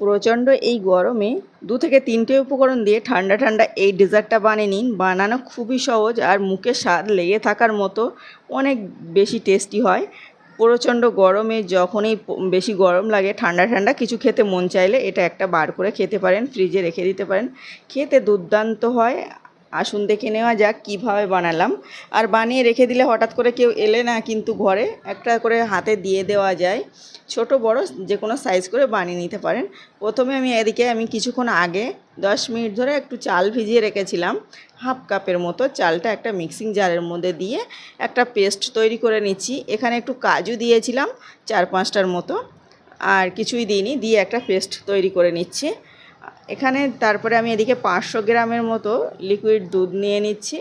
প্রচণ্ড এই গরমে দু থেকে তিনটে উপকরণ দিয়ে ঠান্ডা ঠান্ডা এই ডেজার্টটা বানিয়ে নিন। বানানো খুবই সহজ আর মুখে স্বাদ লেগে থাকার মতো অনেক বেশি টেস্টি হয়। প্রচণ্ড গরমে যখনই বেশি গরম লাগে, ঠান্ডা ঠান্ডা কিছু খেতে মন চাইলে এটা একটা বার করে খেতে পারেন, ফ্রিজে রেখে দিতে পারেন। খেতে দুর্দান্ত হয় আসুন দেখে নেওয়া যাক কীভাবে বানালাম। আর বানিয়ে রেখে দিলে হঠাৎ করে কেউ এলে না কিন্তু ঘরে, একটা করে হাতে দিয়ে দেওয়া যায়। ছোট, বড় যে কোনো সাইজ করে বানিয়ে নিতে পারেন। প্রথমে আমি এদিকে আমি কিছুক্ষণ আগে দশ মিনিট ধরে একটু চাল ভিজিয়ে রেখেছিলাম। হাফ কাপের মতো চালটা একটা মিক্সিং জারের মধ্যে দিয়ে একটা পেস্ট তৈরি করে নিচ্ছি। এখানে একটু কাজু দিয়েছিলাম, চার পাঁচটার মতো। আর কিছুই দিইনি, দিয়ে একটা পেস্ট তৈরি করে নিচ্ছি। এখানে তারপরে আমি এদিকে পাঁচশো গ্রামের মতো লিকুইড দুধ নিয়ে নিচ্ছি।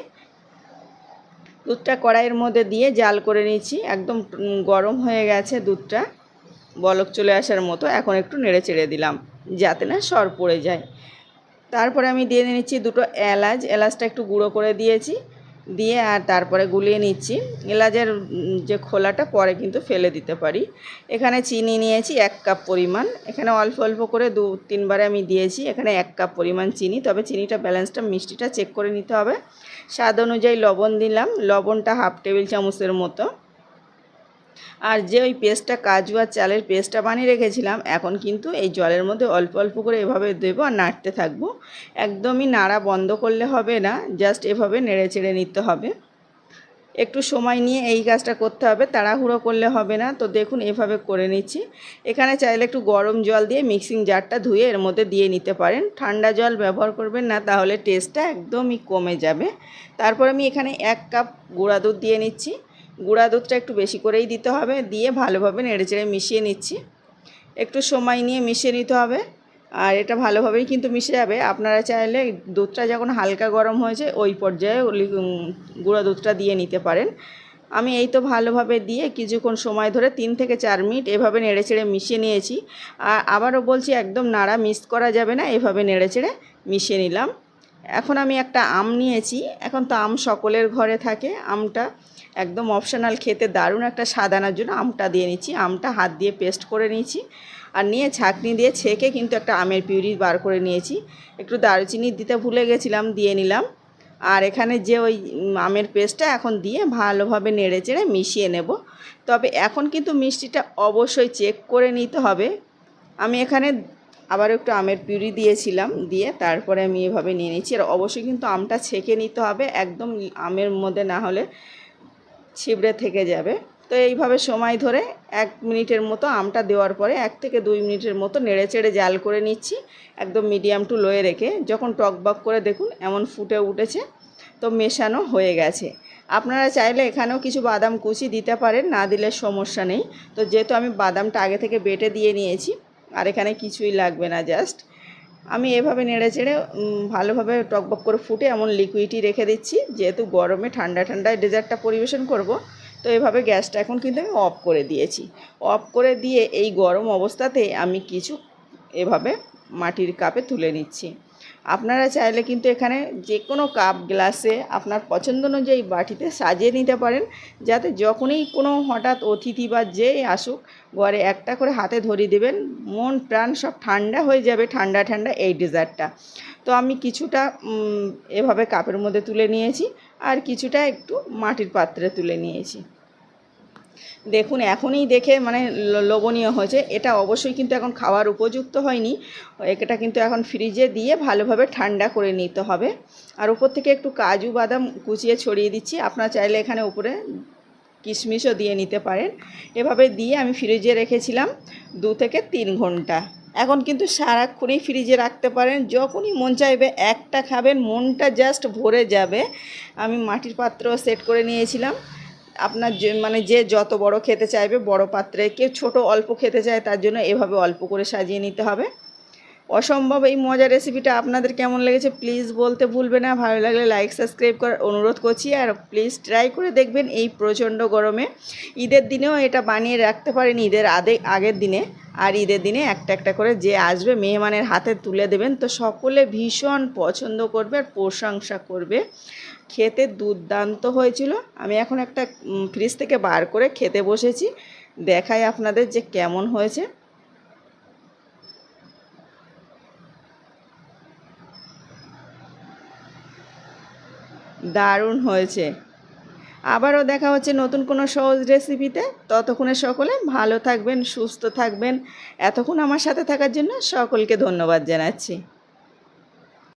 দুধটা কড়াইয়ের মধ্যে দিয়ে জাল করে নিচ্ছি। একদম গরম হয়ে গেছে দুধটা। বলক চলে আসার মতো এখন একটু নেড়ে চেড়ে দিলাম যাতে না সর পড়ে যায়। তারপরে আমি দিয়ে নিচ্ছি দুটো এলাচ। এলাচটা একটু গুঁড়ো করে দিয়েছি। দিয়ে আর তারপরে গুলিয়ে নিচ্ছি। এলাচের যে খোলাটা পরে কিন্তু ফেলে দিতে পারি। এখানে চিনি নিয়েছি এক কাপ পরিমাণ। এখানে অল্প অল্প করে দু, তিনবারে আমি দিয়েছি। এখানে এক কাপ পরিমাণ চিনি। তবে চিনিটা ব্যালেন্সটা মিষ্টিটা চেক করে নিতে হবে। স্বাদ অনুযায়ী লবণ দিলাম। লবণটা হাফ টেবিল চামচের মতো। আর যে ওই পেস্টটা কাজু আর চালের পেস্টটা বানিয়ে রেখেছিলাম, এখন কিন্তু এই জলের মধ্যে অল্প অল্প করে এভাবে দেবো আর নাড়তে থাকব। একদমই নাড়া বন্ধ করলে হবে না, জাস্ট এভাবে নেড়ে চেড়ে নিতে হবে। একটু সময় নিয়ে এই কাজটা করতে হবে, তাড়াহুড়ো করলে হবে না। তো দেখুন, এভাবে করে নিচ্ছি। এখানে চাইলে একটু গরম জল দিয়ে মিক্সিং জারটা ধুয়ে এর মধ্যে দিয়ে নিতে পারেন। ঠান্ডা জল ব্যবহার করবেন না, তাহলে টেস্টটা একদমই কমে যাবে। তারপর আমি এখানে এক কাপ গুঁড়া দুধ দিয়ে নিচ্ছি। গুঁড়া দুধটা একটু বেশি করেই দিতে হবে, দিয়ে ভালোভাবে নেড়েচেড়ে মিশিয়ে নিচ্ছি। একটু সময় নিয়ে মিশিয়ে নিতে হবে, আর এটা ভালোভাবেই কিন্তু মিশে যাবে। আপনারা চাইলে দুধটা যখন হালকা গরম হয়েছে, ওই পর্যায়ে গুঁড়ো দুধটা দিয়ে নিতে পারেন। আমি এই তো ভালোভাবে দিয়ে কিছুক্ষণ সময় ধরে তিন থেকে চার মিনিট এভাবে নেড়েচেড়ে মিশিয়ে নিয়েছি। আর আবারও বলছি, একদম নাড়া মিস করা যাবে না, এভাবে নেড়েচেড়ে মিশিয়ে নিলাম। এখন আমি একটা আম নিয়েছি। এখন তো আম সকলের ঘরে থাকে। আমটা একদম অপশনাল খেতে দারুণ একটা স্বাদ আনার জন্য আমটা দিয়ে নিচ্ছি। আমটা হাত দিয়ে পেস্ট করে নিয়েছি। আর নিয়ে ছাঁকনি দিয়ে ছেঁকে কিন্তু একটা আমের পিউরি বার করে নিয়েছি। একটু দারুচিনি দিতে ভুলে গেছিলাম, দিয়ে নিলাম। আর এখানে যে ওই আমের পেস্টটা এখন দিয়ে ভালোভাবে নেড়ে চেড়ে মিশিয়ে নেব। তবে এখন কিন্তু মিষ্টিটা অবশ্যই চেক করে নিতে হবে। আমি এখানে আবার একটু আমের পিউরি দিয়েছিলাম, দিয়ে তারপরে আমি এভাবে নিয়ে নিচ্ছি। আর অবশ্যই কিন্তু আমটা ছেঁকে নিতে হবে, একদম আমের মধ্যে না হলে ছিবড়ে থেকে যাবে। তো এইভাবে সময় ধরে এক মিনিটের মতো আমটা দেওয়ার পরে এক থেকে দুই মিনিটের মতো নেড়ে চেড়ে জাল করে নিচ্ছি, একদম মিডিয়াম টু লোয়ে রেখে। যখন টকবক করে দেখুন এমন ফুটে উঠেছে, তো মেশানো হয়ে গেছে। আপনারা চাইলে এখানেও কিছু বাদাম কুচি দিতে পারেন, না দিলে সমস্যা নেই। তো যেহেতু আমি বাদামটা আগে থেকে বেটে দিয়ে নিয়েছি আর এখানে কিছুই লাগবে না জাস্ট আমি এভাবে নেড়ে চেড়ে ভালোভাবে টকবক করে ফুটে এমন লিকুইডই রেখে দিচ্ছি, যেহেতু গরমে ঠান্ডা ঠান্ডায় ডেজার্টটা পরিবেশন করব, তো এভাবে গ্যাসটা এখন কিন্তু আমি অফ করে দিয়েছি। অফ করে দিয়ে এই গরম অবস্থাতে আমি কিছু এভাবে মাটির কাপে তুলে নিচ্ছি। আপনারা চাইলে কিন্তু এখানে যে কোনো কাপ গ্লাসে আপনার পছন্দ অনুযায়ী বাটিতে সাজিয়ে নিতে পারেন, যাতে যখনই কোনো হঠাৎ অতিথি বা যে আসুক, ঘরে একটা করে হাতে ধরিয়ে দেবেন, মন প্রাণ সব ঠান্ডা হয়ে যাবে, ঠান্ডা ঠান্ডা এই ডেজার্টটা। তো আমি কিছুটা এভাবে কাপের মধ্যে তুলে নিয়েছি, আর কিছুটা একটু মাটির পাত্রে তুলে নিয়েছি। দেখুন, এখনই দেখে মানে লোভনীয় হয়েছে। এটা অবশ্যই কিন্তু এখন খাওয়ার উপযুক্ত হয়নি। এটা কিন্তু এখন ফ্রিজে দিয়ে ভালোভাবে ঠান্ডা করে নিতে হবে। আর উপর থেকে একটু কাজু বাদাম কুচিয়ে ছড়িয়ে দিচ্ছি। আপনারা চাইলে এখানে উপরে কিশমিশও দিয়ে নিতে পারেন। এভাবে দিয়ে আমি ফ্রিজে রেখেছিলাম দু থেকে তিন ঘণ্টা। এখন কিন্তু সারাক্ষণই ফ্রিজে রাখতে পারেন। যখনই মন চাইবে একটা খাবেন, মনটা জাস্ট ভরে যাবে। আমি মাটির পাত্র সেট করে নিয়েছিলাম। আপনার যে মানে যে যত বড় খেতে চাইবে, বড় পাত্রে, কেউ ছোট অল্প খেতে চায়, তার জন্য এভাবে অল্প করে সাজিয়ে নিতে হবে। অসম্ভব এই মজার রেসিপিটা আপনাদের কেমন লেগেছে প্লিজ বলতে ভুলবে না। ভালো লাগলে লাইক সাবস্ক্রাইব করার অনুরোধ করছি। আর প্লিজ ট্রাই করে দেখবেন এই প্রচণ্ড গরমে। ঈদের দিনেও এটা বানিয়ে রাখতে পারেন ঈদের আদে, আগের দিনে। আর ঈদের দিনে একটা একটা করে যে আসবে মেহমানের হাতে তুলে দেবেন। তো সকলে ভীষণ পছন্দ করবে আর প্রশংসা করবে। খেতে দুর্দান্ত হয়েছিল। আমি এখন একটা ফ্রিজ থেকে বার করে খেতে বসেছি। দেখাই আপনাদের যে কেমন হয়েছে। দারুণ হয়েছে। আবারও দেখা হচ্ছে নতুন কোনো সহজ রেসিপিতে ততক্ষণে সকলে ভালো থাকবেন, সুস্থ থাকবেন। এতক্ষণ আমার সাথে থাকার জন্য সকলকে ধন্যবাদ জানাচ্ছি।